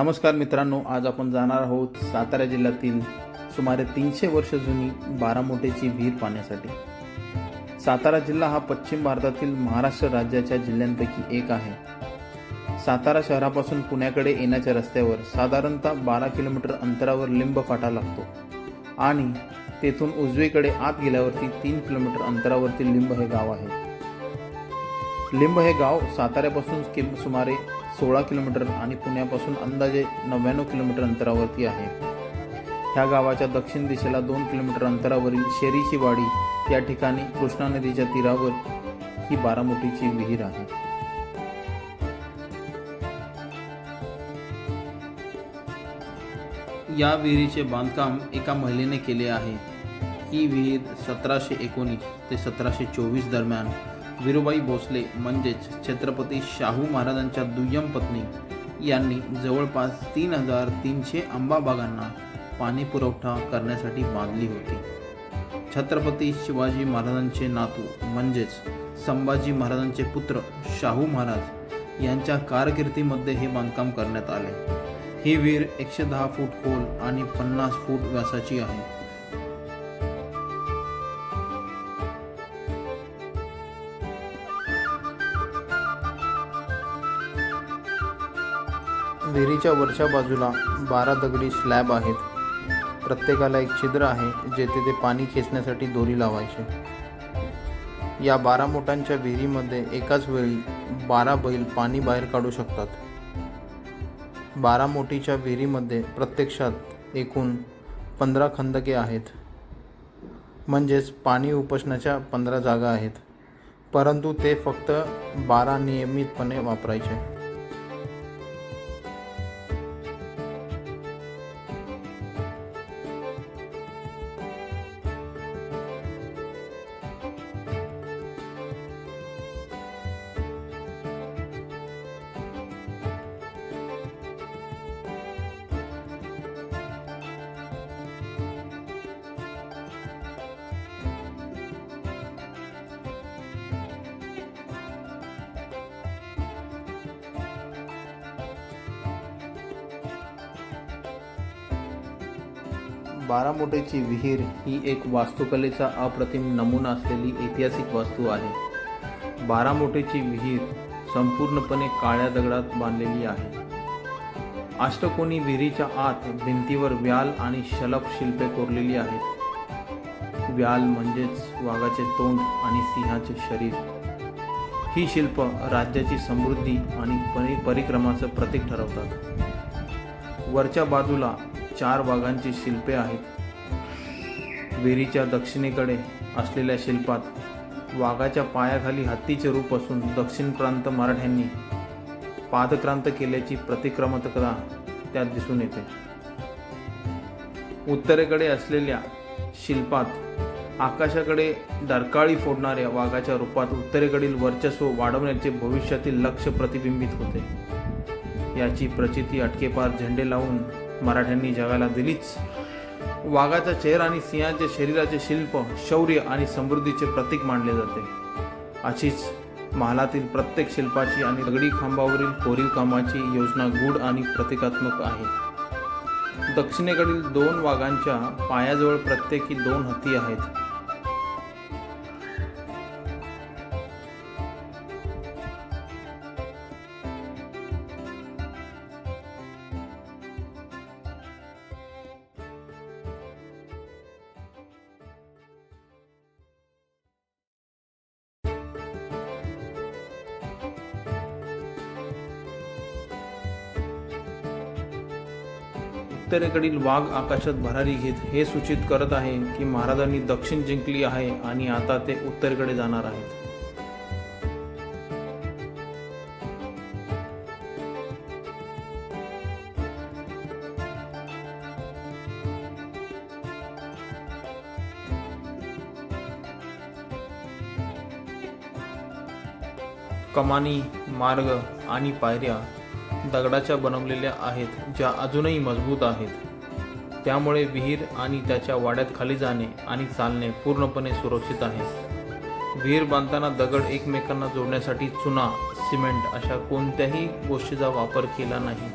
नमस्कार मित्रांनो आज आपण जाणार आहोत सातारा जिल्ह्यातील सुमारे तीनशे वर्ष जुनी बारामोटेची विहीर पाहण्यासाठी. सातारा जिल्हा हा पश्चिम भारतातील महाराष्ट्र राज्याच्या जिल्ह्यांपैकी एक आहे. सातारा शहरापासून पुण्याकडे येण्याच्या रस्त्यावर साधारणतः बारा किलोमीटर अंतरावर लिंब फाटा लागतो आणि तेथून उजवीकडे आत गेल्यावरती तीन किलोमीटर अंतरावरती लिंब हे गाव आहे. लिंब हे गाव साताऱ्यापासून किम सुमारे सोळा किलोमीटर आणि पुण्यापासून अंदाजे नव्याण्णव किलोमीटर अंतरावरती आहे. ह्या गावाच्या दक्षिण दिशेला दोन किलोमीटर अंतरावरील शेरीची वाडी या ठिकाणी कृष्णा नदीच्या तीरावर ही बारामोटीची विहीर आहे. या विहिरीचे बांधकाम एका महिलेने केले आहे. ही विहीर सतराशे एकोणीस ते सतराशे चोवीस दरम्यान विरुबाई भोसले म्हणजेच छत्रपती शाहू महाराजांच्या दुय्यम पत्नी. यांनी जवळपास तीन हजार तीनशे आंबाबागांना पाणी पुरवठा करण्यासाठी बांधली होती. छत्रपती शिवाजी महाराजांचे नातू म्हणजेच संभाजी महाराजांचे पुत्र शाहू महाराज यांच्या कारकिर्दीमध्ये हे बांधकाम करण्यात आले. ही विहीर एकशे दहा फूट खोल आणि पन्नास फूट व्यासाची आहे. विहिरीच्या वरच्या बाजूला बारा दगडी स्लॅब आहेत. प्रत्येकाला एक छिद्र आहे जेथे ते पाणी खेचण्यासाठी दोरी लावायचे. या बारा मोठांच्या विहिरीमध्ये एकाच वेळी बारा बैल पाणी बाहेर काढू शकतात. बारा मोठीच्या विहिरीमध्ये प्रत्यक्षात एकूण पंधरा खंदके आहेत. म्हणजेच पाणी उपसण्याच्या पंधरा जागा आहेत. परंतु ते फक्त बारा नियमितपणे वापरायचे. बारामोटेची विहीर ही एक वास्तुकलेचा अप्रतिम नमुना असलेली ऐतिहासिक वास्तू आहे. बारामोटेची विहीर संपूर्णपणे काळ्या दगडात बांधलेली आहे. अष्टकोनी विहिरीच्या आत भिंतीवर व्याल आणि शलभ शिल्पे कोरलेली आहेत. व्याल म्हणजेच वाघाचे तोंड आणि सिंहाचे शरीर. ही शिल्प राज्याची समृद्धी आणि परिक्रमाचं प्रतीक ठरवतात. वरच्या बाजूला चार वाघांची शिल्पे आहेत. विहिरीच्या दक्षिणेकडे असलेल्या शिल्पात वाघाच्या पायाखाली हत्तीचे रूप असून दक्षिण प्रांत मराठ्यांनी पादक्रांत केल्याची प्रतिक्रमतकता त्यात दिसून येते. उत्तरेकडे असलेल्या शिल्पात आकाशाकडे डरकाळी फोडणाऱ्या वाघाच्या रूपात उत्तरेकडील वर्चस्व वाढवण्याचे भविष्यातील लक्ष प्रतिबिंबित होते. याची प्रचिती अटकेपार झेंडे लावून मराठ्यांनी जगाला दिलीच. वाघाचा चेहरा आणि सिंहाच्या शरीराचे शिल्प शौर्य आणि समृद्धीचे प्रतीक मानले जाते. अशीच महालातील प्रत्येक शिल्पाची आणि दगडी खांबावरील कोरीव कामाची योजना गूढ आणि प्रतिकात्मक आहे. दक्षिणेकडील दोन वाघांच्या पायाजवळ प्रत्येकी दोन हत्ती आहेत. उत्तरेकडील वाघ आकाशात भरारी घेत हे सूचित करत आहे की महाराजांनी दक्षिण जिंकली आहे आणि आता ते उत्तरेकडे जाणार आहेत. कमानी मार्ग आणि पायऱ्या दगडाच्या बनवलेल्या आहेत ज्या अजूनही मजबूत आहेत. त्यामुळे विहीर आणि त्याच्या वाड्यात खाली जाणे आणि चालणे पूर्णपणे सुरक्षित आहे. विहीर बांधताना दगड एकमेकांना जोडण्यासाठी चुना सिमेंट अशा कोणत्याही गोष्टीचा वापर केला नाही.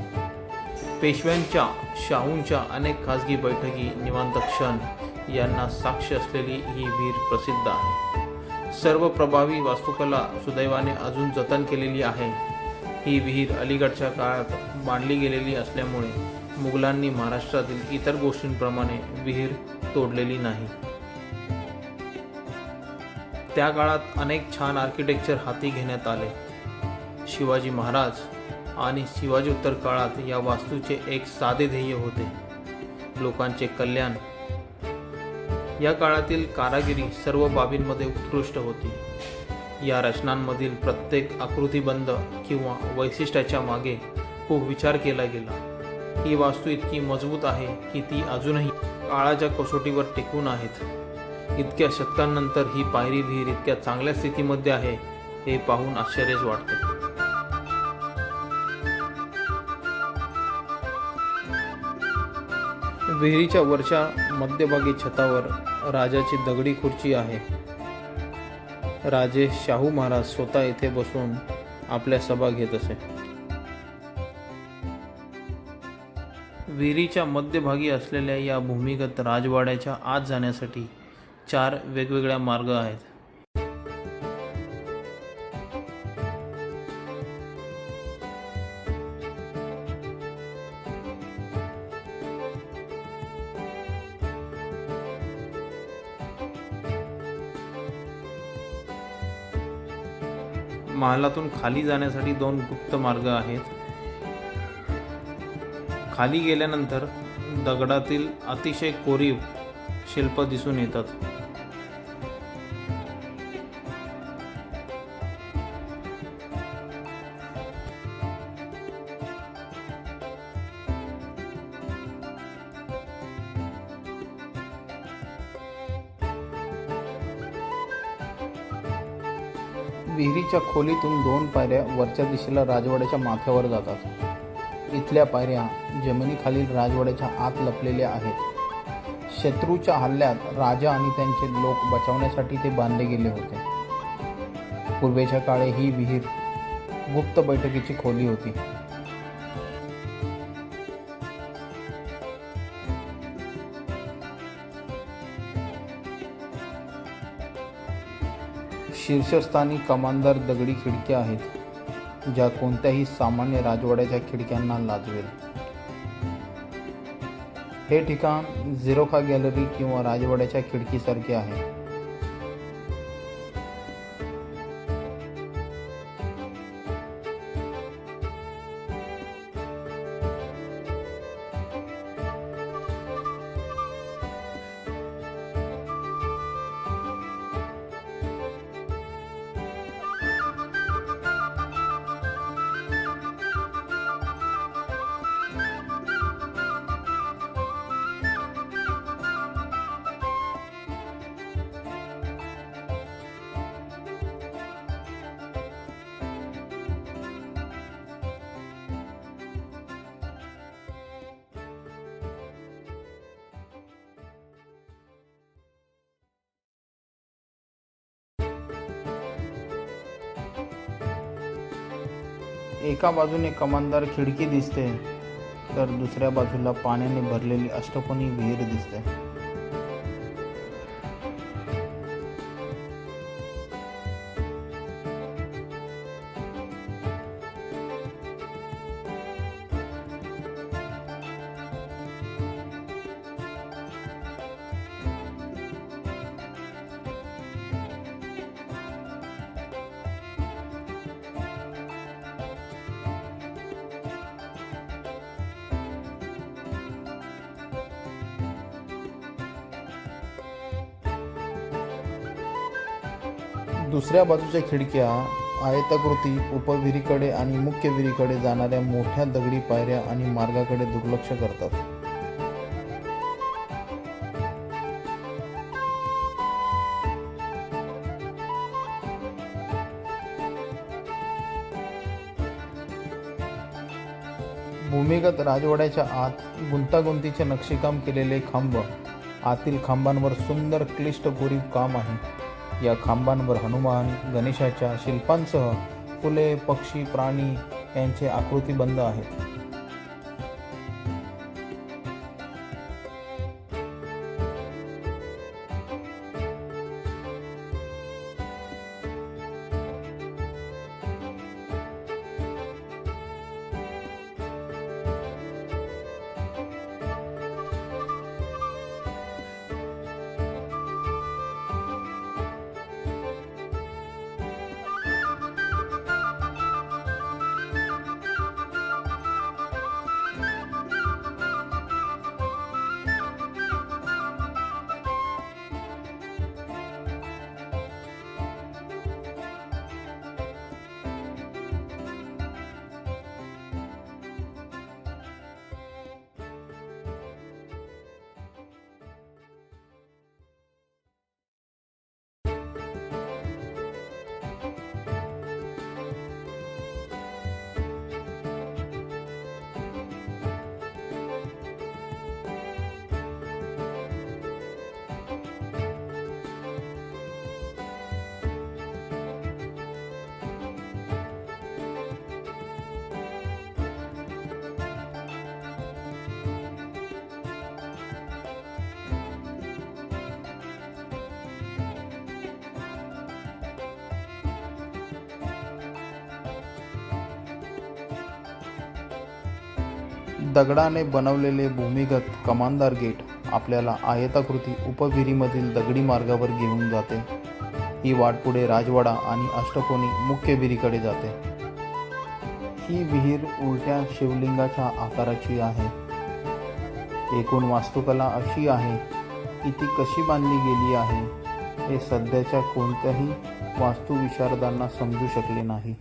पेशव्यांच्या शाहूंच्या अनेक खाजगी बैठकी निवांत क्षण यांना साक्ष असलेली ही विहीर प्रसिद्ध आहे. सर्व प्रभावी वास्तुकला सुदैवाने अजून जतन केलेली आहे. ही विहीर अलीकडच्या काळात बांधली गेलेली असल्यामुळे मुघलांनी महाराष्ट्रातील इतर गोष्टींप्रमाणे विहीर तोडलेली नाही. त्या काळात अनेक छान आर्किटेक्चर हाती घेण्यात आले. शिवाजी महाराज आणि शिवाजी उत्तर काळात या वास्तूचे एक साधे ध्येय होते. लोकांचे कल्याण. या काळातील कारागिरी सर्व बाबींमध्ये उत्कृष्ट होती. या रचनांमधील प्रत्येक आकृतीबंध किंवा वैशिष्ट्याच्या मागे खूप विचार केला गेला. ही वास्तू इतकी मजबूत आहे की ती अजूनही काळाच्या कसोटीवर टिकून आहेत. इतक्या शतकांनंतर ही पायरी विहीर इतक्या चांगल्या स्थितीमध्ये आहे हे पाहून आश्चर्यच वाटते. विहिरीच्या वरच्या मध्यभागी छतावर राजाची दगडी खुर्ची आहे. राजे शाहू महाराज स्वतः येथे बसून आपल्या सभा घेत असे. विहिरीच्या मध्यभागी असलेल्या या भूमिगत राजवाड्याच्या आत जाण्यासाठी चार वेगवेगळ्या मार्ग आहेत. महालातून खाली जाण्यासाठी दोन गुप्त मार्ग आहेत. खाली गेल्यानंतर दगडातील अतिशय कोरीव शिल्प दिसून येतात. विहिरीच्या खोलीतून दोन पायऱ्या वरच्या दिशेला राजवाड्याच्या माथ्यावर जातात. इथल्या पायऱ्या जमिनीखालील राजवाड्याच्या आत लपलेल्या आहेत. शत्रूच्या हल्ल्यात राजा आणि त्यांचे लोक बचावण्यासाठी ते बांधले गेले होते. पूर्वेच्या काळी ही विहीर गुप्त बैठकीची खोली होती. शीर्षस्थानी कमानदार दगडी खिडक्या आहेत ज्या कोणत्याही सामान्य राजवाड्याच्या खिडक्यांना लाजवेल हे ठिकाण झिरोखा गॅलरी किंवा राजवाड्याच्या खिडकीसारखे आहे. एका बाजूने कमानदार खिडकी दिसते तर दुसऱ्या बाजूला पाण्याने भरलेली अष्टकोनी विहीर दिसते. दुसऱ्या बाजूच्या खिडक्या आयताकृती उपविहिरीकडे आणि मुख्य विहिरीकडे जाणाऱ्या मोठ्या दगडी पायऱ्या आणि मार्गाकडे दुर्लक्ष करतात. भूमिगत राजवाड्याच्या आत गुंतागुंतीचे नक्षीकाम केलेले खांब आतील खांबांवर सुंदर क्लिष्ट कोरीव काम आहे. या खांबांवर हनुमान गणेशाच्या शिल्पांसह फुले पक्षी प्राणी यांचे आकृतीबंध आहेत. दगडाने बनवलेले भूमिगत कमानदार गेट आपल्याला आयताकृती उपविहिरीमधील दगडी मार्गावर घेऊन जाते. ही वाट पुढे राजवाडा आणि अष्टकोनी मुख्य विहिरीकडे जाते. ही विहीर उलट्या शिवलिंगाच्या आकाराची आहे. एकूण वास्तुकला अशी आहे की ती कशी बांधली गेली आहे हे सध्याच्या कोणत्याही वास्तुविशारदांना समजू शकले नाही.